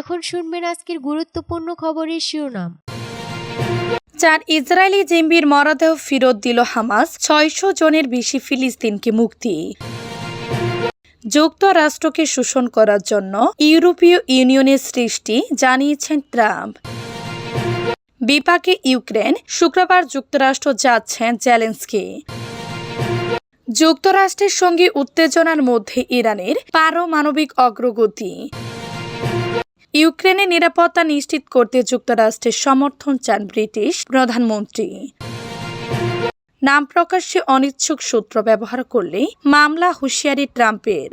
এখন আজকের গুরুত্বপূর্ণ খবরের শিরোনাম। চার ইসরায়েলি জিম্বির মরদেহ ফেরত দিল হামাস, ছয়শো জনের বেশি ফিলিস্তিনকে মুক্তি। যুক্তরাষ্ট্রকে শোষণ করার জন্য ইউরোপীয় ইউনিয়নের সৃষ্টি, জানিয়েছেন ট্রাম্প। বিপাকে ইউক্রেন, শুক্রবার যুক্তরাষ্ট্র যাচ্ছেন জেলেন্সকি। যুক্তরাষ্ট্রের সঙ্গে উত্তেজনার মধ্যে ইরানের পারমাণবিক অগ্রগতি। ইউক্রেনের নিরাপত্তা নিশ্চিত করতে যুক্তরাষ্ট্রের সমর্থন চান ব্রিটিশ প্রধানমন্ত্রী। নাম প্রকাশ্যে অনিচ্ছুক সূত্র ব্যবহার করলে মামলা হুঁশিয়ারি ট্রাম্পের।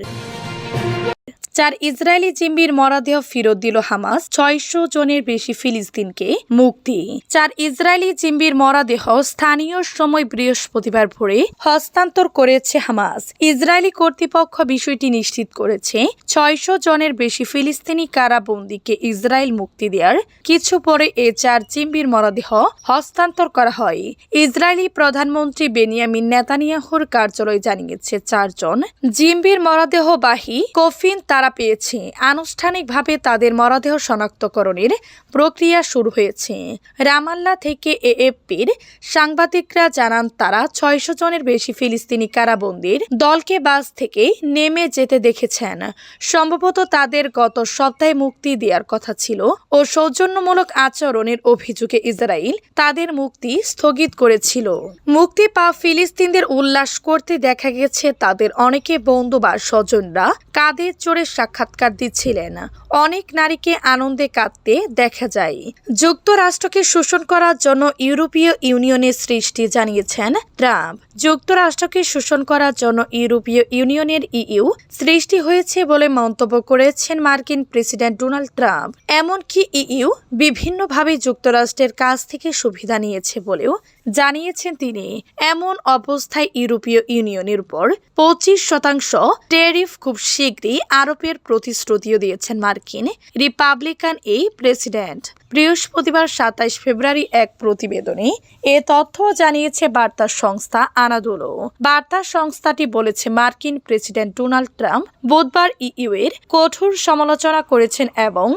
চার ইসরায়েলি জিম্বির মরদেহ ফেরত দিল হামাস। ছয়শো জনের বেশি ফিলিস্তিনকে মুক্তি। চার ইসরায়েলি জিম্বির মরদেহ স্থানীয় সময় বৃহস্পতিবার ভোরে হস্তান্তর করেছে হামাস। ইসরায়েলি কর্তৃপক্ষ বিষয়টি নিশ্চিত করেছে, ছয়শো জনের বেশি ফিলিস্তিনি কারাবন্দীকে ইসরায়েল মুক্তি দেওয়ার। কিছু পরে এ চার জিম্বির মরদেহ হস্তান্তর করা হয়। ইসরায়েলি প্রধানমন্ত্রী বেনিয়ামিন নেতানিয়াহুর কার্যালয় জানিয়েছে, চারজন জিম্বির মরদেহবাহী কফিন তারা পেয়েছে। আনুষ্ঠানিকভাবে তাদের মরদেহ শনাক্তকরণের প্রক্রিয়া শুরু হয়েছে। রামাল্লা থেকে এএফপির সাংবাদিকরা জানান, তারা ছয়শো জনের বেশি ফিলিস্তিনি কারাবন্দির দলকে বাস থেকে নেমে যেতে দেখেছেন। সম্ভবত তাদের গত সপ্তাহে মুক্তি দেওয়ার কথা ছিল ও সৌজন্যমূলক আচরণের অভিযোগে ইসরায়েল তাদের মুক্তি স্থগিত করেছিল। মুক্তি পাওয়া ফিলিস্তিনদের উল্লাস করতে দেখা গেছে, তাদের অনেকে বন্ধু বা স্বজনরা কাঁধে চড়ে সাক্ষাৎকার দিচ্ছিলেন। অনেক নারীকে আনন্দে কাঁদতে দেখা যায়। যুক্তরাষ্ট্রকে শোষণ করার জন্য ইউরোপীয় ইউনিয়নের সৃষ্টি জানিয়েছেন ট্রাম্প। যুক্তরাষ্ট্রকে শোষণ করার জন্য ইউরোপীয় ইউনিয়নের ইইউ সৃষ্টি হয়েছে বলে মন্তব্য করেছেন মার্কিন প্রেসিডেন্ট ডোনাল্ড ট্রাম্প। এমনকি ইইউ বিভিন্নভাবে যুক্তরাষ্ট্রের কাছ থেকে সুবিধা নিয়েছে বলেও জানিয়েছেন তিনি। এমন অবস্থায় ইউরোপীয় ইউনিয়নের উপর পঁচিশ শতাংশ ট্যারিফ খুব শীঘ্রই আরোপের প্রতিশ্রুতিও দিয়েছেন মার্কিন রিপাবলিকান এই প্রেসিডেন্ট। বৃহস্পতিবার সাতাইশ ফেব্রুয়ারি এক প্রতিবেদনে এ তথ্য জানিয়েছে বার্তা সংস্থা আনাদোলো। বার্তা সংস্থাটি বলেছে, মার্কিন প্রেসিডেন্ট ডোনাল্ড ট্রাম্প বুধবার ইইউ এর কঠোর সমালোচনা করেছেন এবং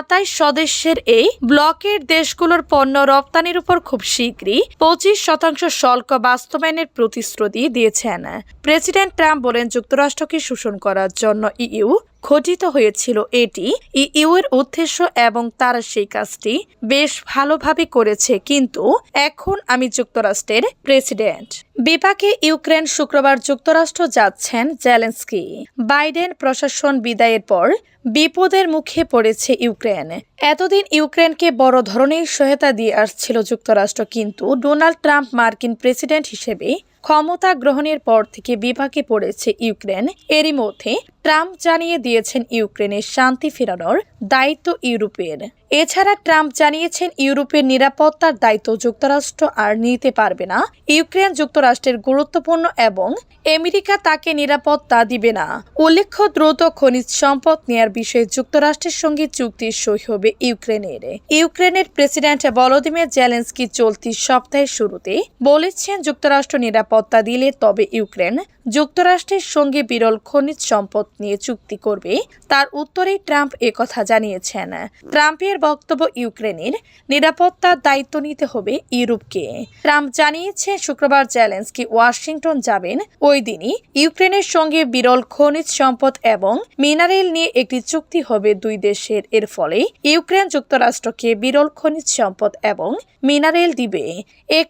সাতাইশ সদস্যের এই ব্লকের দেশগুলোর পণ্য রপ্তানির উপর খুব শীঘ্রই পঁচিশ শতাংশ শুল্ক বাস্তবায়নের প্রতিশ্রুতি দিয়েছেন। প্রেসিডেন্ট ট্রাম্প বলেন, যুক্তরাষ্ট্রকে শোষণ করার জন্য ইইউ খচিত হয়েছিল এটি। ইউর উদ্দেশ্য এবং তারা সেই কাজটি বেশ ভালোভাবে করেছে, কিন্তু এখন আমি যুক্তরাষ্ট্রের প্রেসিডেন্ট। বিপাকে ইউক্রেন শুক্রবার যুক্তরাষ্ট্র যাচ্ছেন জেলেন্সকি। বাইডেন প্রশাসন বিদায়ের পর বিপদের মুখে পড়েছে ইউক্রেন। এতদিন ইউক্রেনকে বড় ধরনের সহায়তা দিয়ে আসছিল যুক্তরাষ্ট্র, কিন্তু ডোনাল্ড ট্রাম্প মার্কিন প্রেসিডেন্ট হিসেবে ক্ষমতা গ্রহণের পর থেকে বিভাগে পড়েছে ইউক্রেন। এরই মধ্যে ট্রাম্প জানিয়ে দিয়েছেন ইউক্রেনের শান্তি ফেরানোর দায়িত্ব ইউরোপের। এছাড়া ট্রাম্প জানিয়েছেন ইউরোপের নিরাপত্তার দায়িত্ব যুক্তরাষ্ট্র আর নিতে পারবে না। ইউক্রেন যুক্তরাষ্ট্রের গুরুত্বপূর্ণ এবং আমেরিকা তাকে নিরাপত্তা দিবে না। উল্লেখ্য, দ্রুত খনিজ সম্পদ নেয়ার বিষয়ে যুক্তরাষ্ট্রের সঙ্গে চুক্তির সই হবে ইউক্রেনের। ইউক্রেনের প্রেসিডেন্ট ভলোদিমির জেলেন্সকি চলতি সপ্তাহের শুরুতে বলেছেন, যুক্তরাষ্ট্র নিরাপত্তা দিলে তবে ইউক্রেন যুক্তরাষ্ট্রের সঙ্গে বিরল খনিজ সম্পদ নিয়ে চুক্তি করবে, তার উত্তরেই ট্রাম্প একথা জানিয়েছেন। ট্রাম্পের বক্তব্য ইউক্রেনের নিরাপত্তার দায়িত্ব নিতে হবে ইউরোপকে। ট্রাম্প জানিয়েছে শুক্রবার জেলেন্সকি ওয়াশিংটন যাবেন। ওই দিনই ইউক্রেনের সঙ্গে বিরল খনিজ সম্পদ এবং মিনারেল নিয়ে একটি চুক্তি হবে দুই দেশের। এর ফলে ইউক্রেন যুক্তরাষ্ট্রকে বিরল খনিজ সম্পদ এবং মিনারেল দিবে।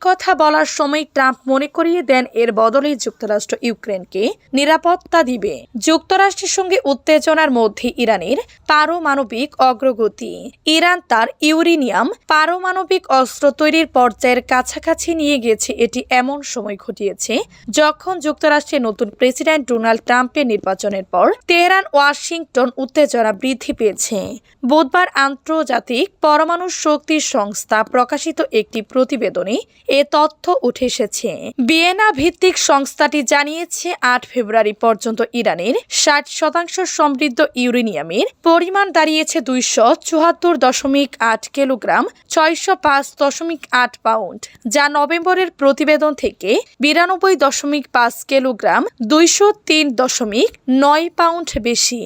কথা বলার সময় ট্রাম্প মনে করিয়ে দেন, এর বদলে যুক্তরাষ্ট্র ইউক্রেনকে নিরাপত্তা দিবে। যুক্তরাষ্ট্রের সঙ্গে উত্তেজনার মধ্যে ইরানের পারমাণবিক অগ্রগতি। ইরান তার ইউরেনিয়াম পারমাণবিক অস্ত্র তৈরির পর্যায়ের কাছাকাছি নিয়ে গেছে। এটি এমন সময় ঘটিয়েছে যখন যুক্তরাষ্ট্রের নতুন প্রেসিডেন্ট ডোনাল্ড ট্রাম্পের নির্বাচনের পর তেহরান, ওয়াশিংটন উত্তেজনা বৃদ্ধি পেয়েছে। বুধবার আন্তর্জাতিক পরমাণু শক্তি সংস্থা প্রকাশিত একটি প্রতিবেদনে এ তথ্য উঠে এসেছে। ভিয়েনা ভিত্তিক সংস্থাটি জানিয়েছে জানিয়েছে আট ফেব্রুয়ারি পর্যন্ত ইরানের ষাট শতাংশ সমৃদ্ধ ইউরেনিয়ামের পরিমাণ দাঁড়িয়েছে দুইশো চুয়াত্তর দশমিক আট কিলোগ্রাম, ছয়শো পাঁচ দশমিক আট পাউন্ড, যা নভেম্বরের প্রতিবেদন থেকে বিরানব্বই দশমিক পাঁচ কিলোগ্রাম, দুইশো তিন দশমিক নয় পাউন্ড বেশি।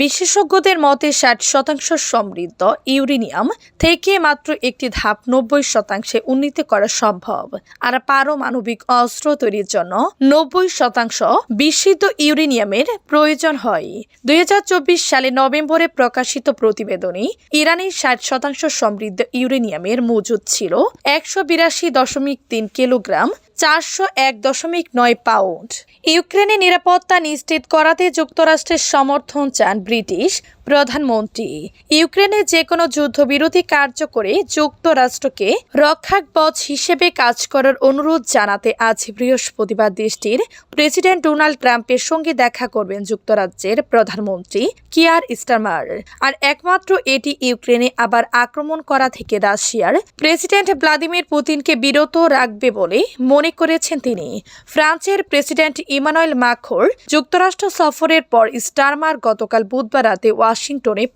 বিশেষজ্ঞদের মতে ষাট শতাংশ সমৃদ্ধ ইউরেনিয়াম থেকে মাত্র একটি ধাপ নব্বই শতাংশে উন্নীত করা সম্ভব, আর পারমাণবিক অস্ত্র তৈরির জন্য নব্বই শতাংশ বিশুদ্ধ ইউরেনিয়ামের প্রয়োজন হয়। দুই হাজার চব্বিশ সালে নভেম্বরে প্রকাশিত প্রতিবেদনে ইরানের ষাট শতাংশ সমৃদ্ধ ইউরেনিয়ামের মজুদ ছিল একশো বিরাশি দশমিক তিন কিলোগ্রাম, চারশো এক দশমিক নয় পাউন্ড। ইউক্রেনের নিরাপত্তা নিশ্চিত করাতে যুক্তরাষ্ট্রের সমর্থন চান ব্রিটিশ প্রধানমন্ত্রী। ইউক্রেনে যে কোনো যুদ্ধবিরোধী কার্যকরে যুক্তরাষ্ট্রকে রক্ষাকবচ হিসেবে কাজ করার অনুরোধ জানাতে আজ বৃহস্পতিবার দেশটির প্রেসিডেন্ট ডোনাল্ড ট্রাম্পের সঙ্গে দেখা করবেন যুক্তরাজ্যের প্রধানমন্ত্রী কিয়ার স্টারমার। আর একমাত্র এটি ইউক্রেনে আবার আক্রমণ করা থেকে রাশিয়ার প্রেসিডেন্ট ভ্লাদিমির পুতিনকে বিরত রাখবে বলে মনে করেছেন তিনি। ফ্রান্সের প্রেসিডেন্ট ইমানুয়েল মাখোর যুক্তরাষ্ট্র সফরের পর স্টারমার গতকাল বুধবার রাতে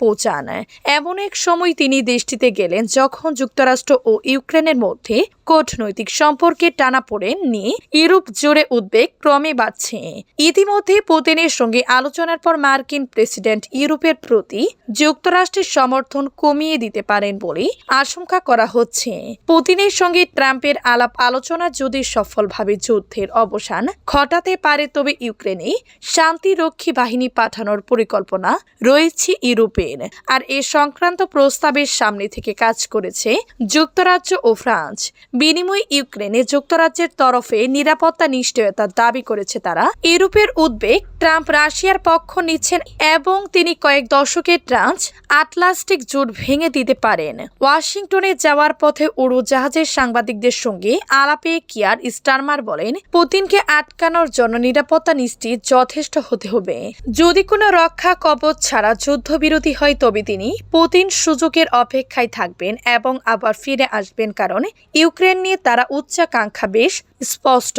পৌঁছান। এমন এক সময় তিনি দেশটিতে গেলেন যখন যুক্তরাষ্ট্র ও ইউক্রেনের মধ্যে কূটনৈতিক সম্পর্কে টানাপোড়েন নিয়ে ইউরোপ জুড়ে উদ্বেগ ক্রমে বাড়ছে। ইতিমধ্যে পুতিনের সঙ্গে আলোচনার পর মার্কিন প্রেসিডেন্ট ইউরোপের প্রতি যুক্তরাষ্ট্রের সমর্থন কমিয়ে দিতে পারেন বলে আশঙ্কা করা হচ্ছে। পুতিনের সঙ্গে ট্রাম্পের আলাপ আলোচনা যদি সফলভাবে যুদ্ধের অবসান ঘটাতে পারে, তবে ইউক্রেনে শান্তিরক্ষী বাহিনী পাঠানোর পরিকল্পনা রয়েছে। ইউরোপের। আর এ সংক্রান্ত প্রস্তাবের সামনে থেকে কাজ করেছে যুক্তরাজ্য ও ফ্রান্স। বিনিময়ে ইউক্রেনে যুক্তরাজ্যের তরফে নিরাপত্তা নিশ্চয়তার দাবি করেছে তারা। ইউরোপের উদ্বেগ ট্রাম্প রাশিয়ার পক্ষ নিচ্ছেন এবং তিনি কয়েক দশকের ট্রান্স আটলান্টিক জোট ভেঙে দিতে পারেন। ওয়াশিংটনে যাওয়ার পথে উড়োজাহাজের সাংবাদিকদের সঙ্গে আলাপে কিয়ার স্টারমার বলেন, পুতিনকে আটকানোর জন্য নিরাপত্তা নিশ্চিত যথেষ্ট হতে হবে। যদি কোনো রক্ষা কবচ ছাড়া যুদ্ধবিরতি হয় তবে তিনি পুতিন সুযোগের অপেক্ষায় থাকবেন এবং আবার ফিরে আসবেন কারণ ইউক্রেন নিয়ে তারা উচ্চাকাঙ্ক্ষা বেশ স্পষ্ট।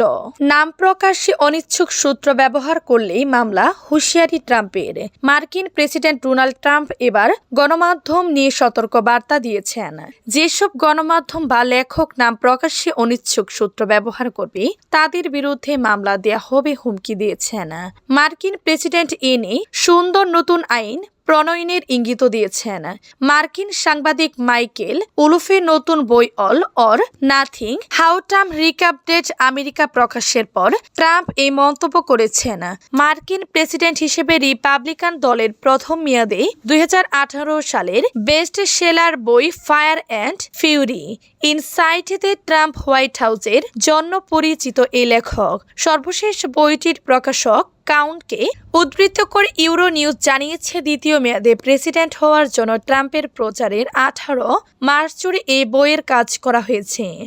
নাম প্রকাশ্যে অনিচ্ছুক সূত্র ব্যবহার করলেই মামলা হুঁশিয়ারি ট্রাম্পের। মার্কিন প্রেসিডেন্ট ডোনাল্ড ট্রাম্প এবার গণমাধ্যম নিয়ে সতর্ক বার্তা দিয়েছেন। যেসব গণমাধ্যম বা লেখক নাম প্রকাশ্যে অনিচ্ছুক সূত্র ব্যবহার করবে, তাদের বিরুদ্ধে মামলা দেয়া হবে হুমকি দিয়েছেন। মার্কিন প্রেসিডেন্ট এ নিয়ে সুন্দর নতুন আইন প্রণয়নের ইঙ্গিত দিয়েছেন। মার্কিন সাংবাদিক মাইকেল উলুফের নতুন বই all or nothing, how Trump recaptured America প্রকাশের পর ট্রাম্প এই মন্তব্য করেছেন। মার্কিন প্রেসিডেন্ট হিসেবে রিপাবলিকান দলের প্রথম মেয়াদে দুই হাজার আঠারো সালের বেস্ট সেলার বই ফায়ার অ্যান্ড ফিউরি ইনসাইটেতে ট্রাম্প হোয়াইট হাউসের জন্য পরিচিত এই লেখক। সর্বশেষ বইটির প্রকাশক কাউন্টকে উদ্বৃত্ত করে ইউরো নিউজ জানিয়েছে দ্বিতীয় মেয়াদে প্রেসিডেন্ট হওয়ার জন্য ট্রাম্পের প্রচারের আঠারো মার্চ জুড়ে এই বইয়ের কাজ করা হয়েছে।